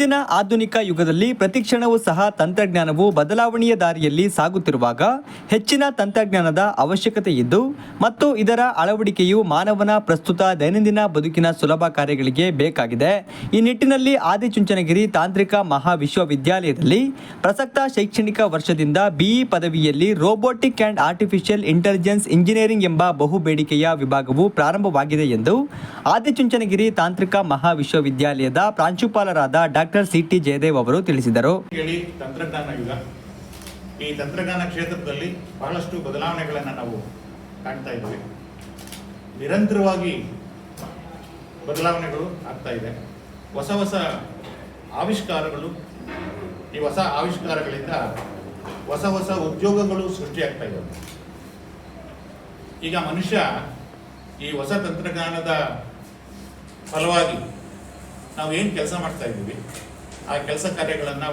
ಇಂದಿನ ಆಧುನಿಕ ಯುಗದಲ್ಲಿ ಪ್ರತಿಕ್ಷಣವೂ ಸಹ ತಂತ್ರಜ್ಞಾನವು ಬದಲಾವಣೆಯ ದಾರಿಯಲ್ಲಿ ಸಾಗುತ್ತಿರುವಾಗ ಹೆಚ್ಚಿನ ತಂತ್ರಜ್ಞಾನದ ಅವಶ್ಯಕತೆ ಇದ್ದು, ಮತ್ತು ಇದರ ಅಳವಡಿಕೆಯು ಮಾನವನ ಪ್ರಸ್ತುತ ದೈನಂದಿನ ಬದುಕಿನ ಸುಲಭ ಕಾರ್ಯಗಳಿಗೆ ಬೇಕಾಗಿದೆ. ಈ ನಿಟ್ಟಿನಲ್ಲಿ ಆದಿಚುಂಚನಗಿರಿ ತಾಂತ್ರಿಕ ಮಹಾವಿಶ್ವವಿದ್ಯಾಲಯದಲ್ಲಿ ಪ್ರಸಕ್ತ ಶೈಕ್ಷಣಿಕ ವರ್ಷದಿಂದ BE ಪದವಿಯಲ್ಲಿ robotic and artificial intelligence engineering ಎಂಬ ಬಹು ಬೇಡಿಕೆಯ ವಿಭಾಗವು ಪ್ರಾರಂಭವಾಗಿದೆ ಎಂದು ಆದಿಚುಂಚನಗಿರಿ ತಾಂತ್ರಿಕ ಮಹಾವಿಶ್ವವಿದ್ಯಾಲಯದ ಪ್ರಾಂಶುಪಾಲರಾದ ಡಾಕ್ಟರ್ ಸಿ ಟಿ ಜಯದೇವ್ ಅವರು ತಿಳಿಸಿದರು. ಹೇಳಿ ತಂತ್ರಜ್ಞಾನ ಯುಗ. ಈ ತಂತ್ರಜ್ಞಾನ ಕ್ಷೇತ್ರದಲ್ಲಿ ಬಹಳಷ್ಟು ಬದಲಾವಣೆಗಳನ್ನು ನಾವು ಕಾಣ್ತಾ ಇದ್ದೀವಿ. ನಿರಂತರವಾಗಿ ಬದಲಾವಣೆಗಳು ಆಗ್ತಾ ಇದೆ. ಹೊಸ ಹೊಸ ಆವಿಷ್ಕಾರಗಳು, ಈ ಹೊಸ ಆವಿಷ್ಕಾರಗಳಿಂದ ಹೊಸ ಹೊಸ ಉದ್ಯೋಗಗಳು ಸೃಷ್ಟಿಯಾಗ್ತಾ ಇದ್ದಾವೆ ಈಗ ಮನುಷ್ಯ ಈ ಹೊಸ ತಂತ್ರಜ್ಞಾನದ ಫಲವಾಗಿ ನಾವು ಏನು ಕೆಲಸ ಮಾಡ್ತಾ ಇದ್ದೀವಿ, ಆ ಕೆಲಸ ಕಾರ್ಯಗಳನ್ನು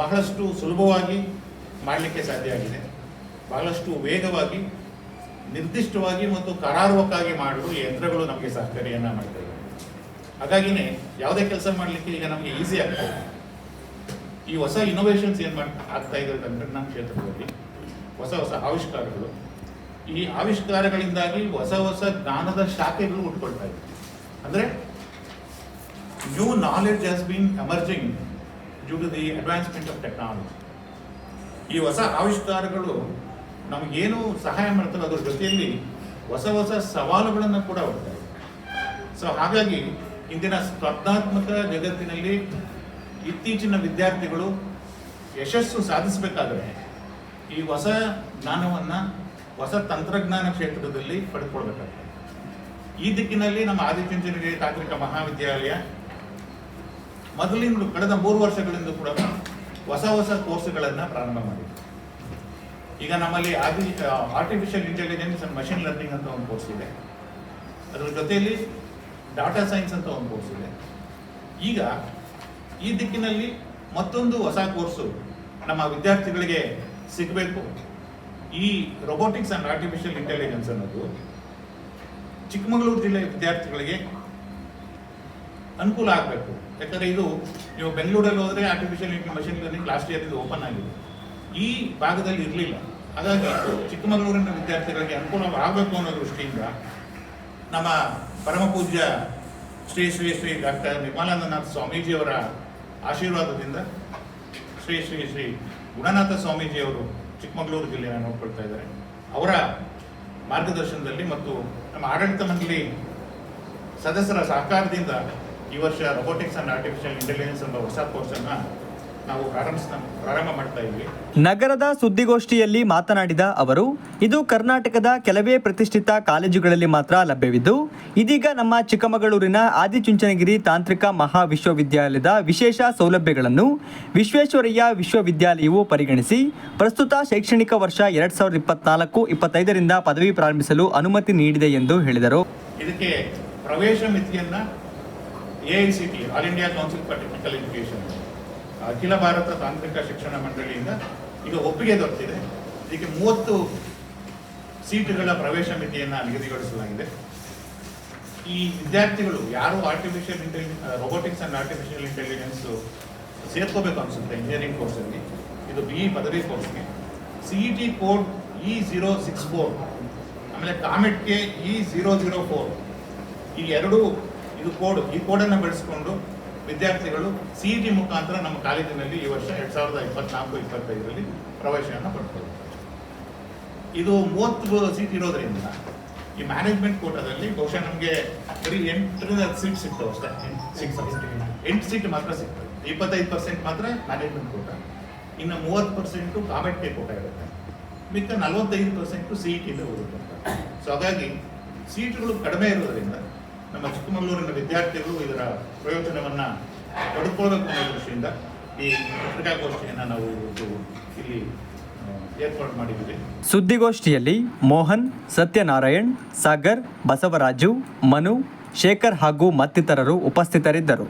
ಬಹಳಷ್ಟು ಸುಲಭವಾಗಿ ಮಾಡಲಿಕ್ಕೆ ಸಾಧ್ಯ ಆಗಿದೆ. ಬಹಳಷ್ಟು ವೇಗವಾಗಿ, ನಿರ್ದಿಷ್ಟವಾಗಿ ಮತ್ತು ಕರಾರುವಕ್ಕಾಗಿ ಮಾಡಲು ಯಂತ್ರಗಳು ನಮಗೆ ಸಹಕಾರಿಯನ್ನು ಮಾಡ್ತಾ ಇವೆ ಹಾಗಾಗಿನೇ ಯಾವುದೇ ಕೆಲಸ ಮಾಡಲಿಕ್ಕೆ ಈಗ ನಮಗೆ ಈಸಿ ಆಗ್ತಾ ಇದೆ. ಈ ಹೊಸ ಇನೋವೇಷನ್ಸ್ ಏನು ಮಾಡ್, ಆಗ್ತಾ ಇದೆ ತಂತ್ರಜ್ಞಾನ ಕ್ಷೇತ್ರದಲ್ಲಿ, ಹೊಸ ಹೊಸ ಆವಿಷ್ಕಾರಗಳು, ಈ ಆವಿಷ್ಕಾರಗಳಿಂದಾಗಿ ಹೊಸ ಹೊಸ ಜ್ಞಾನದ ಶಾಖೆಗಳು ಉಟ್ಕೊಳ್ತಾ ಇದೆ. ಅಂದರೆ new knowledge has been emerging due to the advancement of technology. ಈ ಹೊಸ ಆವಿಷ್ಕಾರಗಳು ನಮಗೇನು ಸಹಾಯ ಮಾಡ್ತಾರೆ ಅದ್ರ ಜೊತೆಯಲ್ಲಿ ಹೊಸ ಹೊಸ ಸವಾಲುಗಳನ್ನು ಕೂಡ ಹೊಡ್ತಾರೆ ಸೊ ಹಾಗಾಗಿ ಇಂದಿನ ಸ್ಪರ್ಧಾತ್ಮಕ ಜಗತ್ತಿನಲ್ಲಿ ಇತ್ತೀಚಿನ ವಿದ್ಯಾರ್ಥಿಗಳು ಯಶಸ್ಸು ಸಾಧಿಸಬೇಕಾದರೆ ಈ ಹೊಸ ಜ್ಞಾನವನ್ನು, ಹೊಸ ತಂತ್ರಜ್ಞಾನ ಕ್ಷೇತ್ರದಲ್ಲಿ ಪಡೆದುಕೊಳ್ಬೇಕಾಗ್ತದೆ ಈ ದಿಕ್ಕಿನಲ್ಲಿ ನಮ್ಮ ಆದಿಚುಂಚನಗಿರಿ ತಾಂತ್ರಿಕ ಮಹಾವಿದ್ಯಾಲಯ ಮೊದಲಿಂದ ಕಳೆದ ಮೂರು ವರ್ಷಗಳಿಂದ ಕೂಡ ಹೊಸ ಹೊಸ ಕೋರ್ಸ್ಗಳನ್ನು ಪ್ರಾರಂಭ ಮಾಡಿದೆ ಈಗ ನಮ್ಮಲ್ಲಿ arti artificial intelligence and machine learning ಅಂತ ಒಂದು ಕೋರ್ಸ್ ಇದೆ. ಅದರ ಜೊತೆಯಲ್ಲಿ ಡಾಟಾ ಸೈನ್ಸ್ ಅಂತ ಒಂದು ಕೋರ್ಸ್ ಇದೆ. ಈಗ ಈ ದಿಕ್ಕಿನಲ್ಲಿ ಮತ್ತೊಂದು ಹೊಸ ಕೋರ್ಸು ನಮ್ಮ ವಿದ್ಯಾರ್ಥಿಗಳಿಗೆ ಸಿಗಬೇಕು. ಈ ರೊಬೋಟಿಕ್ಸ್ ಅಂಡ್ ಆರ್ಟಿಫಿಷಿಯಲ್ ಇಂಟೆಲಿಜೆನ್ಸ್ ಅನ್ನೋದು ಚಿಕ್ಕಮಗಳೂರು ಜಿಲ್ಲೆಯ ವಿದ್ಯಾರ್ಥಿಗಳಿಗೆ ಅನುಕೂಲ ಆಗಬೇಕು. ಯಾಕಂದರೆ ಇದು ನೀವು ಬೆಂಗಳೂರಲ್ಲಿ ಹೋದರೆ artificial machine learning last year ಇದು ಓಪನ್ ಆಗಿದೆ. ಈ ಭಾಗದಲ್ಲಿ ಇರಲಿಲ್ಲ. ಹಾಗಾಗಿ ಚಿಕ್ಕಮಗಳೂರಿನ ವಿದ್ಯಾರ್ಥಿಗಳಿಗೆ ಅನುಕೂಲವಾಗಬೇಕು ಅನ್ನೋ ದೃಷ್ಟಿಯಿಂದ ನಮ್ಮ ಪರಮಪೂಜ್ಯ ಶ್ರೀ ಶ್ರೀ ಶ್ರೀ ಡಾಕ್ಟರ್ ನಿರ್ಮಲಾನಂದನಾಥ ಸ್ವಾಮೀಜಿಯವರ ಆಶೀರ್ವಾದದಿಂದ ಶ್ರೀ ಶ್ರೀ ಶ್ರೀ ಗುಣನಾಥ ಸ್ವಾಮೀಜಿಯವರು ಚಿಕ್ಕಮಗಳೂರು ಜಿಲ್ಲೆಯನ್ನು ನೋಡ್ಕೊಳ್ತಾ ಇದ್ದಾರೆ. ಅವರ ಮಾರ್ಗದರ್ಶನದಲ್ಲಿ ಮತ್ತು ನಮ್ಮ ಆಡಳಿತ ಮಂಡಳಿ ಸದಸ್ಯರ ಸಹಕಾರದಿಂದ ಈ ವರ್ಷ ರೊಬೋಟಿಕ್ಸ್ ಅಂಡ್ ಆರ್ಟಿಫಿಷಿಯಲ್ ಇಂಟೆಲಿಜೆನ್ಸ್ ಎಂಬ ಹೊಸ ಕೋರ್ಸನ್ನು ನಾವು ಪ್ರಾರಂಭ ಮಾಡ್ತಾ ಇದ್ವಿ. ನಗರದ ಸುದ್ದಿಗೋಷ್ಠಿಯಲ್ಲಿ ಮಾತನಾಡಿದ ಅವರು ಇದು ಕರ್ನಾಟಕದ ಕೆಲವೇ ಪ್ರತಿಷ್ಠಿತ ಕಾಲೇಜುಗಳಲ್ಲಿ ಮಾತ್ರ ಲಭ್ಯವಿದ್ದು ಇದೀಗ ನಮ್ಮ ಚಿಕ್ಕಮಗಳೂರಿನ ಆದಿಚುಂಚನಗಿರಿ ತಾಂತ್ರಿಕ ಮಹಾವಿಶ್ವವಿದ್ಯಾಲಯದ ವಿಶೇಷ ಸೌಲಭ್ಯಗಳನ್ನು ವಿಶ್ವೇಶ್ವರಯ್ಯ ವಿಶ್ವವಿದ್ಯಾಲಯವು ಪರಿಗಣಿಸಿ ಪ್ರಸ್ತುತ ಶೈಕ್ಷಣಿಕ ವರ್ಷ ಎರಡ್ ಸಾವಿರದ ಇಪ್ಪತ್ನಾಲ್ಕು ಇಪ್ಪತ್ತೈದರಿಂದ ಪದವಿ ಪ್ರಾರಂಭಿಸಲು ಅನುಮತಿ ನೀಡಿದೆ ಎಂದು ಹೇಳಿದರು. ಇದಕ್ಕೆ ಪ್ರವೇಶ ಮಿತಿಯನ್ನ A I C T all India council for technical education ಅಖಿಲ ಭಾರತ ತಾಂತ್ರಿಕ ಶಿಕ್ಷಣ ಮಂಡಳಿಯಿಂದ ಈಗ ಒಪ್ಪಿಗೆ ದೊರೆತಿದೆ. ಇದಕ್ಕೆ ಮೂವತ್ತು ಸೀಟುಗಳ ಪ್ರವೇಶ ಮಿತಿಯನ್ನು ನಿಗದಿಗೊಳಿಸಲಾಗಿದೆ. ಈ ವಿದ್ಯಾರ್ಥಿಗಳು ಯಾರು artificial intelligence robotics and artificial intelligence ಸೇರ್ಕೋಬೇಕು ಅನಿಸುತ್ತೆ ಇಂಜಿನಿಯರಿಂಗ್ ಕೋರ್ಸಲ್ಲಿ ಇದು ಬಿ ಇ ಪದವಿ ಕೋರ್ಸ್ಗೆ C E T code E zero six four ಆಮೇಲೆ ಕಾಮೆಟ್ಗೆ ಇ ಜೀರೋ ಜೀರೋ ಫೋರ್ ಈ ಎರಡು ಇದು ಕೋಡ್ ಈ ಕೋಡನ್ನು ಬಳಸಿಕೊಂಡು ವಿದ್ಯಾರ್ಥಿಗಳು ಸಿ ಇ ಟಿ ಮುಖಾಂತರ ನಮ್ಮ ಕಾಲೇಜಿನಲ್ಲಿ ಈ ವರ್ಷ ಎರಡು ಸಾವಿರದ ಇಪ್ಪತ್ನಾಲ್ಕು ಇಪ್ಪತ್ತೈದರಲ್ಲಿ ಪ್ರವೇಶವನ್ನು ಪಡ್ಕೊಳ್ತಾರೆ ಇದು ಮೂವತ್ತು ಸೀಟ್ ಇರೋದ್ರಿಂದ ಈ ಮ್ಯಾನೇಜ್ಮೆಂಟ್ ಕೋಟಾದಲ್ಲಿ ಬಹುಶಃ ನಮಗೆ ಬರೀ ಎಂಟರಿಂದ ಹತ್ತು ಸೀಟ್ ಸಿಗ್ತವೆ ಅಷ್ಟೇ. ಸಿಕ್ಸ್ ಎಂಟು ಸೀಟ್ ಮಾತ್ರ. ಸಿಗ್ತದೆ ಇಪ್ಪತ್ತೈದು ಪರ್ಸೆಂಟ್ ಮಾತ್ರ ಮ್ಯಾನೇಜ್ಮೆಂಟ್ ಕೋಟ ಇನ್ನು ಮೂವತ್ತು ಪರ್ಸೆಂಟು ಕಾಮೆಂಟ್ಗೆ ಕೋಟ ಇರುತ್ತೆ. ಮಿಕ್ಕ ನಲವತ್ತೈದು ಪರ್ಸೆಂಟು ಸಿ ಇ ಟಿಯಿಂದ ಹೋಗುತ್ತೆ ಸೊ ಹಾಗಾಗಿ ಸೀಟ್ಗಳು ಕಡಿಮೆ ಇರೋದ್ರಿಂದ ನಮ್ಮ ಚಿಕ್ಕಮಗಳೂರಿನ ವಿದ್ಯಾರ್ಥಿಗಳು ಇದರ ಪ್ರಯೋಜನವನ್ನು ಪಡ್ಕೊಳ್ಬೇಕು ಅನ್ನೋ ದೃಷ್ಟಿಯಿಂದ ಈ ಪತ್ರಿಕಾಗೋಷ್ಠಿಯನ್ನು ನಾವು ಇಲ್ಲಿ ಸುದ್ದಿಗೋಷ್ಠಿಯಲ್ಲಿ ಮೋಹನ್, ಸತ್ಯನಾರಾಯಣ್, ಸಾಗರ್, ಬಸವರಾಜು, ಮನು, ಶೇಖರ್ ಹಾಗೂ ಮತ್ತಿತರರು ಉಪಸ್ಥಿತರಿದ್ದರು.